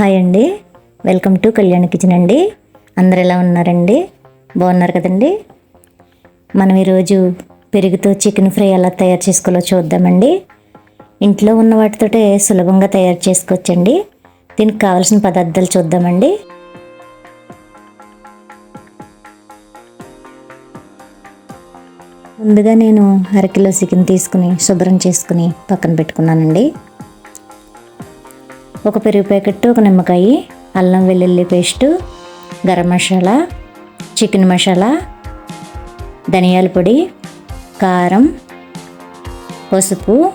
Hi అండి. Welcome to Kalyan kitchen అండి. అందరు ఎలా ఉన్నారండి? బాగున్నారు కదండి? మనం ఈరోజు పెరుగుతో చికెన్ ఫ్రై ఎలా తయారు చేసుకోవాలో చూద్దామండి. ఇంట్లో ఉన్న వాటితోటే సులభంగా తయారు చేసుకోవచ్చండి. దీనికి కావాల్సిన పదార్థాలు చూద్దామండి. ముందుగా నేను అరకిలో చికెన్ తీసుకుని శుభ్రం చేసుకుని పక్కన పెట్టుకున్నానండి. ఒక పెరుగు ప్యాకెట్ ఒక నిమ్మకాయ అల్లం వెల్లుల్లి పేస్టు గరం మసాలా చికెన్ మసాలా ధనియాల పొడి కారం పసుపు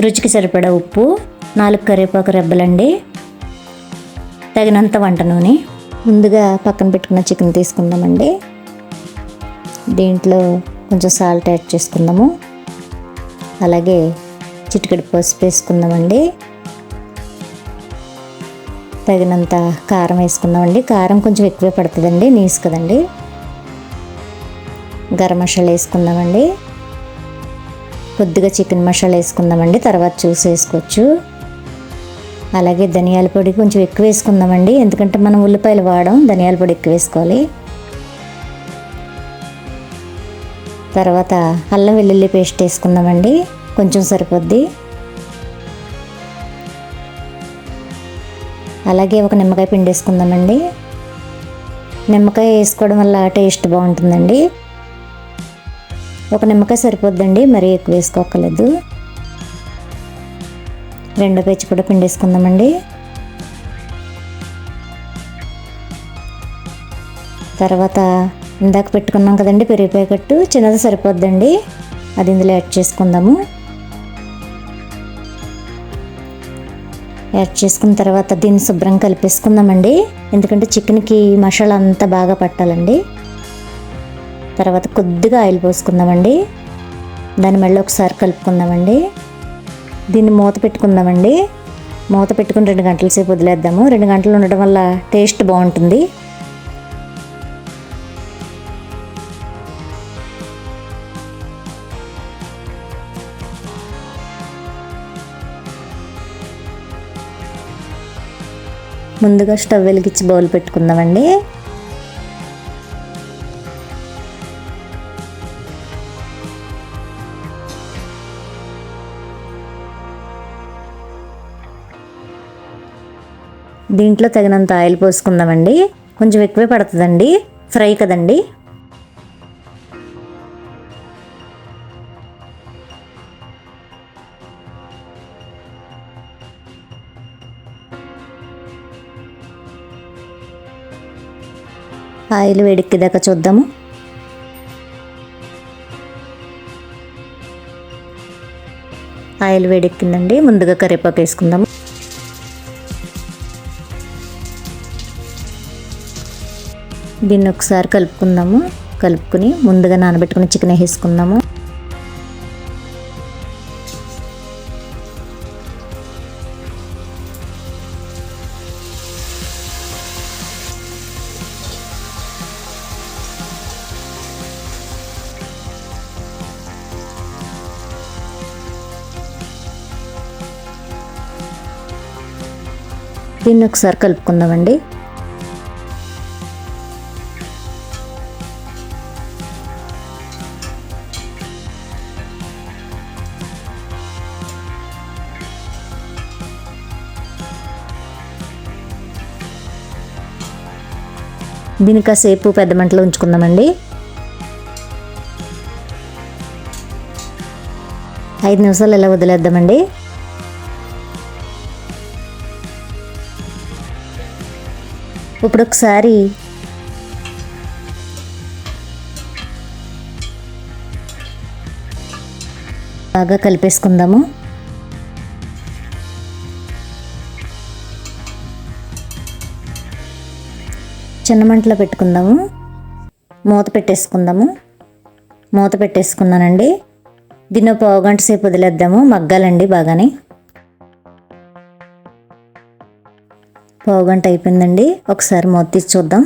రుచికి సరిపడా ఉప్పు నాలుగు కరివేపాకు రెబ్బలండి తగినంత వంట నూనె. ముందుగా పక్కన పెట్టుకున్న చికెన్ తీసుకుందామండి. దీంట్లో కొంచెం సాల్ట్ యాడ్ చేసుకుందాము. అలాగే చిటికెడు పసుపు వేసుకుందామండి. తగినంత కారం వేసుకుందామండి కారం కొంచెం ఎక్కువే పడుతుందండి. నీసు కదండి. గరం మసాలా వేసుకుందామండి. కొద్దిగా చికెన్ మసాలా వేసుకుందామండి. తర్వాత చూసి వేసుకోవచ్చు. అలాగే ధనియాల పొడి కొంచెం ఎక్కువ వేసుకుందామండి. ఎందుకంటే మనం ఉల్లిపాయలు వాడడం ధనియాల పొడి ఎక్కువ వేసుకోవాలి. తర్వాత అల్లం వెల్లుల్లి పేస్ట్ వేసుకుందామండి. కొంచెం సరిపోద్ది. అలాగే ఒక నిమ్మకాయ పిండి వేసుకుందామండి నిమ్మకాయ వేసుకోవడం వల్ల టేస్ట్ బాగుంటుందండి. ఒక నిమ్మకాయ సరిపోద్దండి మరీ ఎక్కువ వేసుకోకలేదు రెండో పేచి కూడా పిండి వేసుకుందామండి తర్వాత ఇందాక పెట్టుకున్నాం కదండి పెరిగి ప్యాకెట్ చిన్నది సరిపోద్దండి. అది ఇందులో యాడ్ చేసుకుందాము. యాడ్ చేసుకున్న తర్వాత దీన్ని శుభ్రం కలిపేసుకుందామండి. ఎందుకంటే చికెన్కి మసాలా అంతా బాగా పట్టాలండి. తర్వాత కొద్దిగా ఆయిల్ పోసుకుందామండి. దాన్ని మళ్ళీ ఒకసారి కలుపుకుందామండి. దీన్ని మూత పెట్టుకుందామండి. మూత పెట్టుకుని రెండు గంటల సేపు వదిలేద్దాము. రెండు గంటలు ఉండడం వల్ల టేస్ట్ బాగుంటుంది. ముందుగా స్టవ్ వెలిగించి బౌల్ పెట్టుకుందామండి. దీంట్లో తగినంత ఆయిల్ పోసుకుందామండి. కొంచెం ఎక్కువే పడుతుందండి. ఫ్రై కదండి. ఆయిల్ వేడెక్కిదాకా చూద్దాము. ఆయిల్ వేడెక్కిందండి ముందుగా కరివేపాకు వేసుకుందాము. దీన్ని ఒకసారి కలుపుకుందాము. కలుపుకుని ముందుగా నానబెట్టుకుని చికెన్ వేసుకుందాము. దీన్ని ఒకసారి కలుపుకుందామండి. దీన్ని కాసేపు పెద్ద మంటలో ఉంచుకుందామండి. ఐదు నిమిషాలు ఇలా వదిలేద్దామండి. ఇప్పుడు ఒకసారి బాగా కలిపేసుకుందాము. చిన్న మంటలో పెట్టుకుందాము. మూత పెట్టేసుకుందాము. మూత పెట్టేసుకున్నానండి. దీన్ని పావు గంట సేపు వదిలేద్దాము. మగ్గాలండి బాగానే. పావుగంట అయిపోయిందండి. ఒకసారి మూత తీసి చూద్దాం.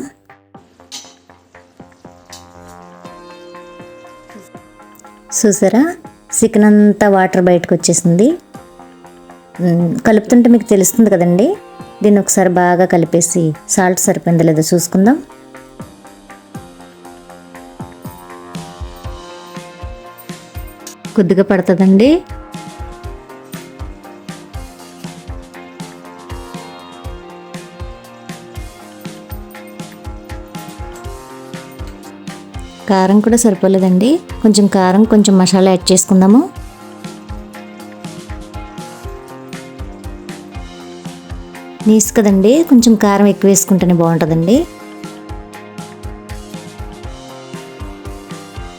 చూసారా? చికెన్ అంతా వాటర్ బయటకు వచ్చేసింది. కలుపుతుంటే మీకు తెలుస్తుంది కదండి. దీన్ని ఒకసారి బాగా కలిపేసి సాల్ట్ సరిపోయిందో లేదో చూసుకుందాం. కొద్దిగా పడుతుందండి. కారం కూడా సరిపోలేదండి. కొంచెం కారం కొంచెం మసాలా యాడ్ చేసుకుందాము. నీసు కదండి కొంచెం కారం ఎక్కువ వేసుకుంటేనే బాగుంటుందండి.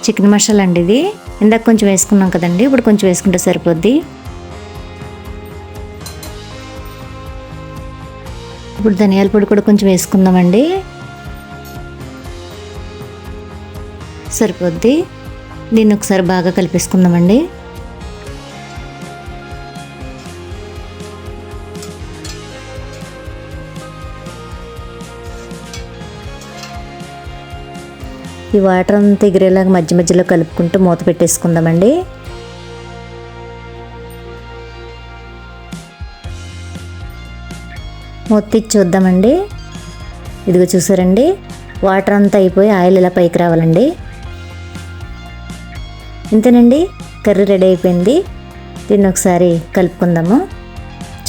చికెన్ మసాలా అండి ఇది. ఇందాక కొంచెం వేసుకున్నాం కదండి ఇప్పుడు కొంచెం వేసుకుంటే సరిపోద్ది. ఇప్పుడు ధనియాల పొడి కూడా కొంచెం వేసుకుందామండి. సరిపోద్ది. దీన్ని ఒకసారి బాగా కలిపేసుకుందామండి. ఈ వాటర్ అంతా ఎగిరేలాగా మధ్య మధ్యలో కలుపుకుంటూ మూత పెట్టేసుకుందామండి. మూత తీసి చూద్దామండి. ఇదిగో చూసారండి. వాటర్ అంతా అయిపోయి ఆయిల్ ఇలా పైకి రావాలండి. ఇంతేనండి? కర్రీ రెడీ అయిపోయింది. దీన్ని ఒకసారి కలుపుకుందాము.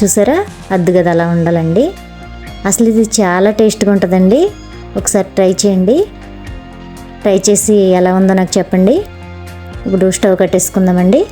చూసారా? అద్దు కదా అలా ఉండాలండి. అసలు ఇది చాలా టేస్ట్గా ఉంటుందండి. ఒకసారి ట్రై చేయండి. ట్రై చేసి ఎలా ఉందో నాకు చెప్పండి. ఇప్పుడు స్టవ్ కట్టేసుకుందామండి.